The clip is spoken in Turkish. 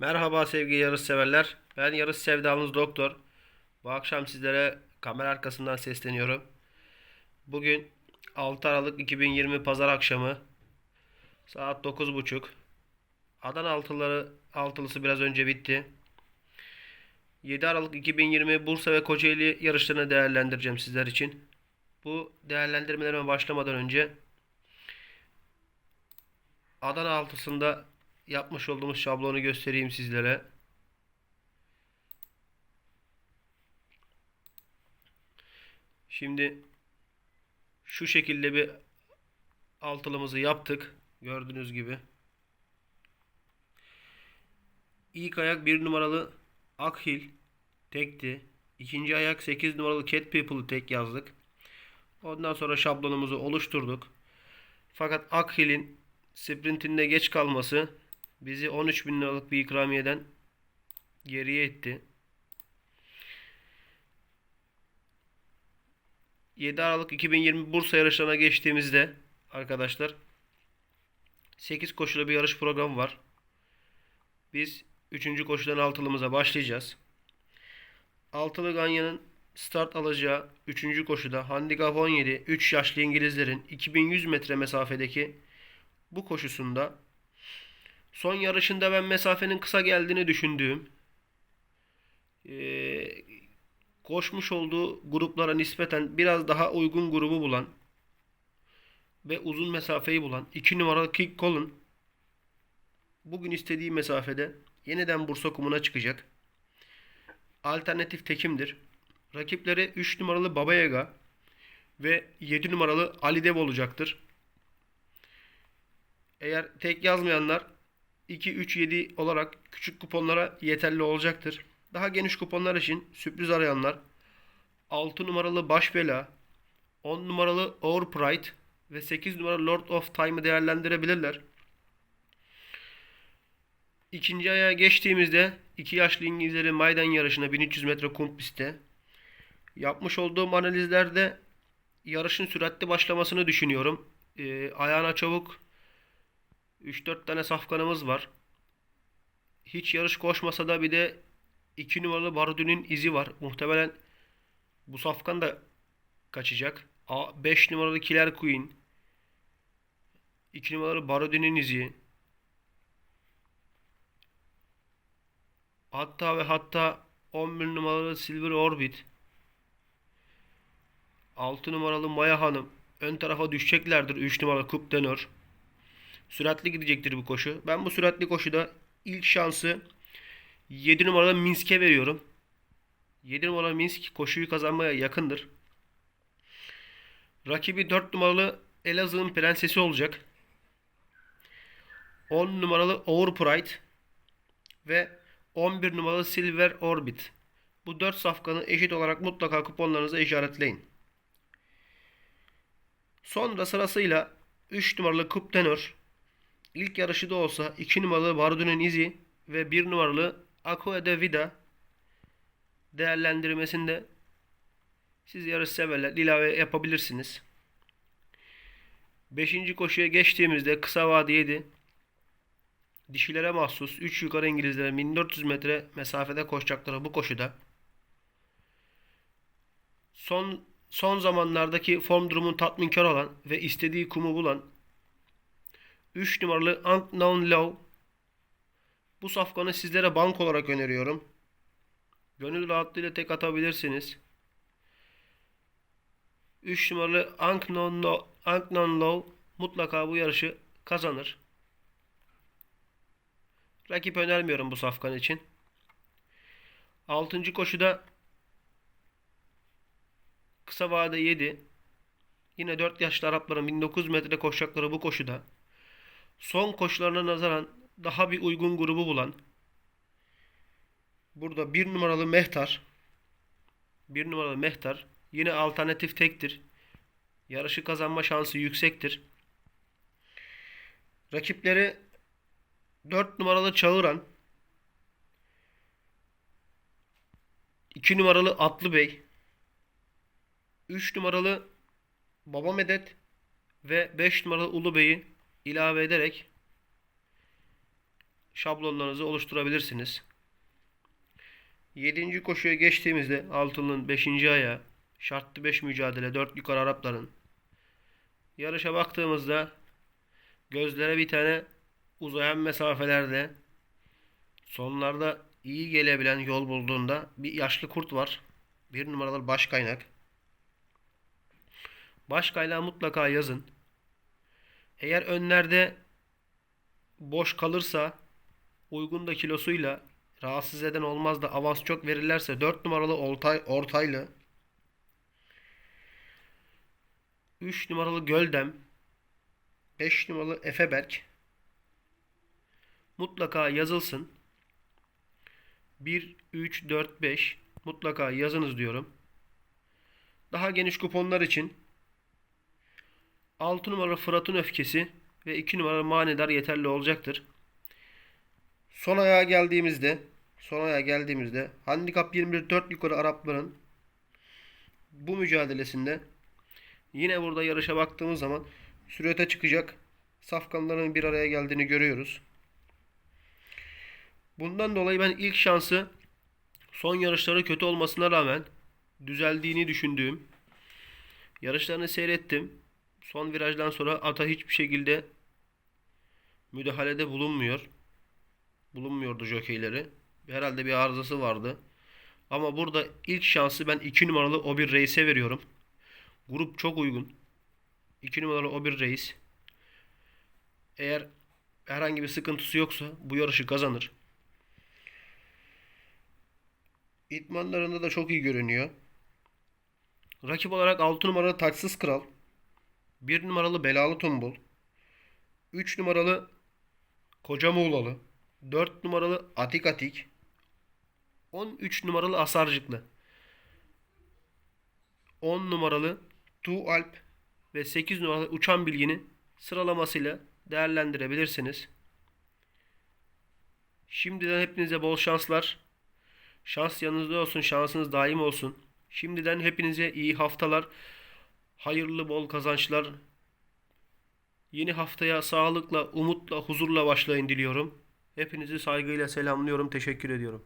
Merhaba sevgili yarış severler. Ben yarış sevdalınız doktor. Bu akşam sizlere kamera arkasından sesleniyorum. Bugün 6 Aralık 2020 Pazar akşamı saat 9.30. Adana altıları altılısı biraz önce bitti. 7 Aralık 2020 Bursa ve Kocaeli yarışlarını değerlendireceğim sizler için. Bu değerlendirmelerime başlamadan önce Adana altısında yapmış olduğumuz şablonu göstereyim sizlere. Şimdi şu şekilde bir altılımızı yaptık. Gördüğünüz gibi. İlk ayak 1 numaralı Akhil tekti. İkinci ayak 8 numaralı Cat People'ı tek yazdık. Ondan sonra şablonumuzu oluşturduk. Fakat Akhil'in sprintinde geç kalması bizi 13 bin liralık bir ikramiyeden geriye etti. 7 Aralık 2020 Bursa yarışlarına geçtiğimizde arkadaşlar 8 koşulu bir yarış programı var. Biz 3. koşudan altılımıza başlayacağız. Altılı Ganyan'ın start alacağı 3. koşuda handikap 17 3 yaşlı İngilizlerin 2100 metre mesafedeki bu koşusunda son yarışında ben mesafenin kısa geldiğini düşündüğüm eee, koşmuş olduğu gruplara nispeten biraz daha uygun grubu bulan ve uzun mesafeyi bulan 2 numaralı Kick Colin bugün istediği mesafede yeniden Bursa kumuna çıkacak. Alternatif tekimdir. Rakipleri 3 numaralı Baba Yaga ve 7 numaralı Ali Dev olacaktır. Eğer tek yazmayanlar 2, 3, 7 olarak küçük kuponlara yeterli olacaktır. Daha geniş kuponlar için sürpriz arayanlar 6 numaralı Baş Bela, 10 numaralı Overpride ve 8 numaralı Lord of Time'ı değerlendirebilirler. İkinci aya geçtiğimizde 2 yaşlı İngilizlerin Maydan yarışına 1300 metre kum pistte yapmış olduğum analizlerde yarışın süratli başlamasını düşünüyorum. Ee, ayağına çabuk 3-4 tane safkanımız var. Hiç yarış koşmasa da bir de 2 numaralı Barudü'nün izi var. Muhtemelen bu safkan da kaçacak. 5 numaralı Killer Queen. 2 numaralı Barudü'nün izi. Hatta ve hatta 11 numaralı Silver Orbit. 6 numaralı Maya Hanım. Ön tarafa düşeceklerdir 3 numaralı Kup Denor. Süratli gidecektir bu koşu. Ben bu süratli koşuda ilk şansı 7 numaralı Minsk'e veriyorum. 7 numaralı Minsk koşuyu kazanmaya yakındır. Rakibi 4 numaralı Elazığ'ın prensesi olacak. 10 numaralı Overpride ve 11 numaralı Silver Orbit. Bu 4 safkanı eşit olarak mutlaka kuponlarınıza işaretleyin. Sonra sırasıyla 3 numaralı Kup Tenor, ilk yarışı da olsa 2 numaralı Bardun'un izi ve 1 numaralı Aqua de Vida değerlendirmesinde siz yarış severler ilave yapabilirsiniz. 5. koşuya geçtiğimizde kısa vade 7 dişilere mahsus 3 yukarı İngilizlere 1400 metre mesafede koşacakları bu koşuda son son zamanlardaki form durumun tatminkar olan ve istediği kumu bulan 3 numaralı Unknown Low bu safkanı sizlere bank olarak öneriyorum. Gönül rahatlığıyla tek atabilirsiniz. 3 numaralı Unknown Low, Unknown Low mutlaka bu yarışı kazanır. Rakip önermiyorum bu safkan için. 6. koşuda kısa vade 7. Yine 4 yaşlı Arapların 1900 metre koşacakları bu koşuda son koşularına nazaran daha bir uygun grubu bulan burada 1 numaralı Mehtar 1 numaralı Mehtar yine alternatif tektir. Yarışı kazanma şansı yüksektir. Rakipleri 4 numaralı Çağıran 2 numaralı Atlı Bey 3 numaralı Baba Medet ve 5 numaralı Ulu Bey'i ilave ederek şablonlarınızı oluşturabilirsiniz. 7. koşuya geçtiğimizde altının 5. ayağı şartlı 5 mücadele 4 yukarı Arapların yarışa baktığımızda gözlere bir tane uzayan mesafelerde sonlarda iyi gelebilen yol bulduğunda bir yaşlı kurt var. Bir numaralı baş kaynak. Baş kaynağı mutlaka yazın. Eğer önlerde boş kalırsa uygun da kilosuyla rahatsız eden olmaz da avans çok verirlerse 4 numaralı Oltay, Ortaylı 3 numaralı Göldem 5 numaralı Efeberk mutlaka yazılsın. 1, 3, 4, 5 mutlaka yazınız diyorum. Daha geniş kuponlar için 6 numaralı Fırat'ın öfkesi ve 2 numaralı Manidar yeterli olacaktır. Son ayağa geldiğimizde son ayağa geldiğimizde handikap 21 4 yukarı Arapların bu mücadelesinde yine burada yarışa baktığımız zaman sürete çıkacak safkanların bir araya geldiğini görüyoruz. Bundan dolayı ben ilk şansı son yarışları kötü olmasına rağmen düzeldiğini düşündüğüm yarışlarını seyrettim. Son virajdan sonra ata hiçbir şekilde müdahalede bulunmuyor. Bulunmuyordu jokeyleri. Herhalde bir arızası vardı. Ama burada ilk şansı ben 2 numaralı o bir reise veriyorum. Grup çok uygun. 2 numaralı o bir reis. Eğer herhangi bir sıkıntısı yoksa bu yarışı kazanır. İtmanlarında da çok iyi görünüyor. Rakip olarak 6 numaralı Taksız Kral, 1 numaralı Belalı Tombul, 3 numaralı Koca Muğlalı, 4 numaralı Atik Atik, 13 numaralı Asarcıklı, 10 numaralı Tu Alp ve 8 numaralı Uçan Bilgini sıralamasıyla değerlendirebilirsiniz. Şimdiden hepinize bol şanslar. Şans yanınızda olsun, şansınız daim olsun. Şimdiden hepinize iyi haftalar, hayırlı bol kazançlar. Yeni haftaya sağlıkla, umutla, huzurla başlayın diliyorum. Hepinizi saygıyla selamlıyorum, teşekkür ediyorum.